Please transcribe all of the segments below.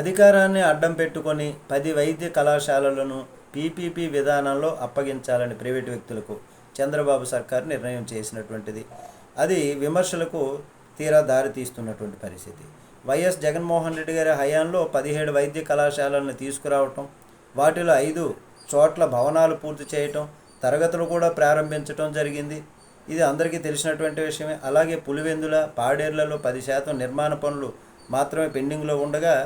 అధికారాన్ని అడ్డం పెట్టుకొని పది వైద్య కళాశాలలను పీపీపీ విధానంలో అప్పగించాలని ప్రైవేటు వ్యక్తులకు చంద్రబాబు సర్కార్ నిర్ణయం చేసినటువంటిది. అది విమర్శలకు తీరా దారి తీస్తున్నటువంటి పరిస్థితి. వైఎస్ జగన్మోహన్ రెడ్డి గారి హయాంలో పదిహేడు వైద్య కళాశాలలను తీసుకురావటం వాటిలో ఐదు చోట్ల భవనాలు పూర్తి చేయటం తరగతులు కూడా ప్రారంభించటం జరిగింది. ఇది అందరికీ తెలిసినటువంటి విషయమే. అలాగే పులివెందుల పాడేర్లలో పది శాతం నిర్మాణ పనులు మాత్రమే పెండింగ్లో ఉండగా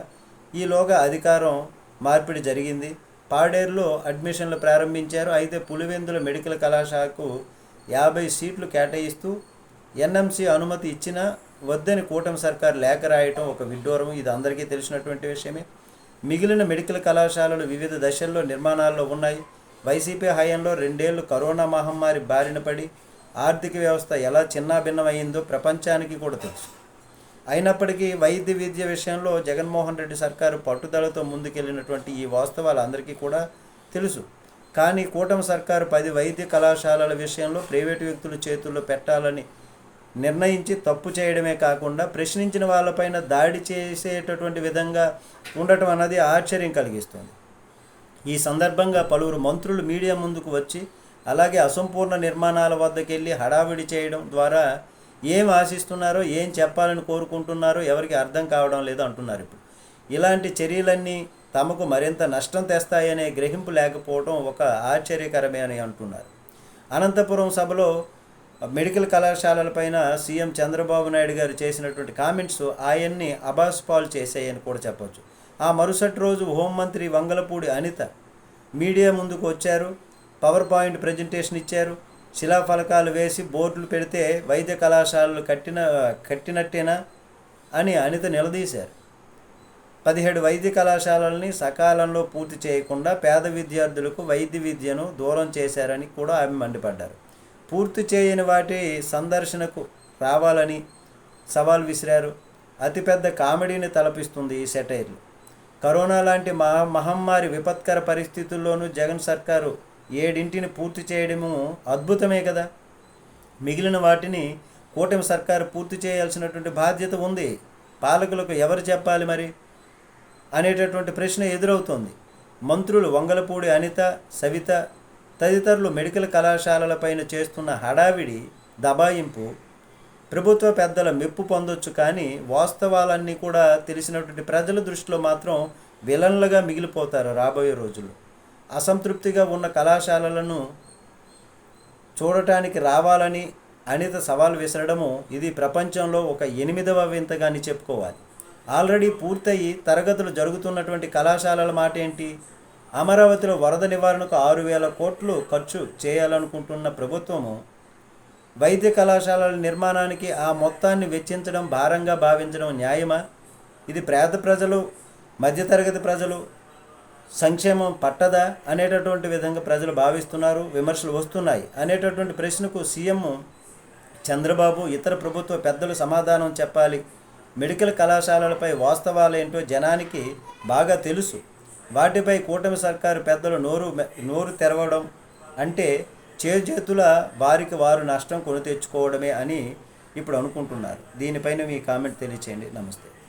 ఈలోగా అధికారం మార్పిడి జరిగింది. పాడేరులో అడ్మిషన్లు ప్రారంభించారు. అయితే పులివెందుల మెడికల్ కళాశాలకు యాభై సీట్లు కేటాయిస్తూ ఎన్ఎంసి అనుమతి ఇచ్చినా వద్దని కూటమి సర్కార్ లేఖ రాయటం ఒక విడ్డూరం ఇది అందరికీ తెలిసినటువంటి విషయమే. మిగిలిన మెడికల్ కళాశాలలు వివిధ దశల్లో నిర్మాణాల్లో ఉన్నాయి. వైసీపీ హయాంలో రెండేళ్ళు కరోనా మహమ్మారి బారిన పడి ఆర్థిక వ్యవస్థ ఎలా చిన్నాభిన్నమైందో ప్రపంచానికి కూడా తెలుసు. అయినప్పటికీ వైద్య విద్య విషయంలో జగన్మోహన్ రెడ్డి సర్కారు పట్టుదలతో ముందుకెళ్ళినటువంటి ఈ వాస్తవాలు అందరికీ కూడా తెలుసు. కానీ కూటమి సర్కారు పది వైద్య కళాశాలల విషయంలో ప్రైవేటు వ్యక్తుల చేతుల్లో పెట్టాలని నిర్ణయించి తప్పు చేయడమే కాకుండా ప్రశ్నించిన వాళ్ళపైన దాడి చేసేటటువంటి విధంగా ఉండటం అన్నది ఆశ్చర్యం కలిగిస్తుంది. ఈ సందర్భంగా పలువురు మంత్రులు మీడియా ముందుకు వచ్చి అలాగే అసంపూర్ణ నిర్మాణాల వద్దకెళ్ళి హడావిడి చేయడం ద్వారా ఏం ఆశిస్తున్నారో ఏం చెప్పాలని కోరుకుంటున్నారో ఎవరికి అర్థం కావడం లేదు అంటున్నారు ఇప్పుడు. ఇలాంటి చర్యలన్నీ తమకు మరింత నష్టం తెస్తాయనే గ్రహింపు లేకపోవడం ఒక ఆశ్చర్యకరమే అని అంటున్నారు. అనంతపురం సభలో మెడికల్ కళాశాలలపైన సీఎం చంద్రబాబు నాయుడు గారు చేసినటువంటి కామెంట్స్ ఆయన్ని అబాస్ పాలు చేశాయని కూడా చెప్పొచ్చు. ఆ మరుసటి రోజు హోంమంత్రి వంగలపూడి అనిత మీడియా ముందుకు వచ్చారు పవర్ పాయింట్ ప్రజెంటేషన్ ఇచ్చారు శిలాఫలకాలు వేసి బోర్డులు పెడితే వైద్య కళాశాలలు కట్టిన కట్టినట్టేనా అని అనిత నిలదీశారు. పదిహేడు వైద్య కళాశాలల్ని సకాలంలో పూర్తి చేయకుండా పేద విద్యార్థులకు వైద్య విద్యను దూరం చేశారని కూడా ఆమె మండిపడ్డారు. పూర్తి చేయని వాటి సందర్శనకు రావాలని సవాల్ విసిరారు. అతిపెద్ద కామెడీని తలపిస్తుంది ఈ సెటైర్లు. కరోనా లాంటి మహా మహమ్మారి విపత్కర పరిస్థితుల్లోనూ జగన్ సర్కారు ఏడింటిని పూర్తి చేయడము అద్భుతమే కదా? మిగిలిన వాటిని కూటమి సర్కారు పూర్తి చేయాల్సినటువంటి బాధ్యత ఉంది. పాలకులకు ఎవరు చెప్పాలి మరి? అనేటటువంటి ప్రశ్న ఎదురవుతోంది. మంత్రులు వంగలపూడి అనిత సవిత తదితరులు మెడికల్ కళాశాలలపైన చేస్తున్న హడావిడి దబాయింపు ప్రభుత్వ పెద్దల మెప్పు పొందొచ్చు కానీ వాస్తవాలన్నీ కూడా తెలిసినటువంటి ప్రజల దృష్టిలో మాత్రం విలన్లుగా మిగిలిపోతారు రాబోయే రోజుల్లో. అసంతృప్తిగా ఉన్న కళాశాలలను చూడటానికి రావాలని అనిత సవాల్ విసరడము ఇది ప్రపంచంలో ఒక ఎనిమిదవ వింతగాని చెప్పుకోవాలి. ఆల్రెడీ పూర్తయి తరగతులు జరుగుతున్నటువంటి కళాశాలల మాట ఏంటి? అమరావతిలో వరద నివారణకు ఆరు వేల కోట్లు ఖర్చు చేయాలనుకుంటున్న ప్రభుత్వము వైద్య కళాశాలల నిర్మాణానికి ఆ మొత్తాన్ని వెచ్చించడం భారంగా భావించడం న్యాయమా? ఇది పేద ప్రజలు మధ్యతరగతి ప్రజలు సంక్షేమం పట్టదా అనేటటువంటి విధంగా ప్రజలు భావిస్తున్నారు విమర్శలు వస్తున్నాయి. అనేటటువంటి ప్రశ్నకు సీఎం చంద్రబాబు ఇతర ప్రభుత్వ పెద్దలు సమాధానం చెప్పాలి. మెడికల్ కళాశాలలపై వాస్తవాలేంటో జనానికి బాగా తెలుసు. వాటిపై కూటమి సర్కారు పెద్దలు నోరు నోరు తెరవడం అంటే చేతుల వారికి వారు నష్టం కొని తెచ్చుకోవడమే అని ఇప్పుడు అనుకుంటున్నారు. దీనిపైన మీ కామెంట్ తెలియచేయండి. నమస్తే.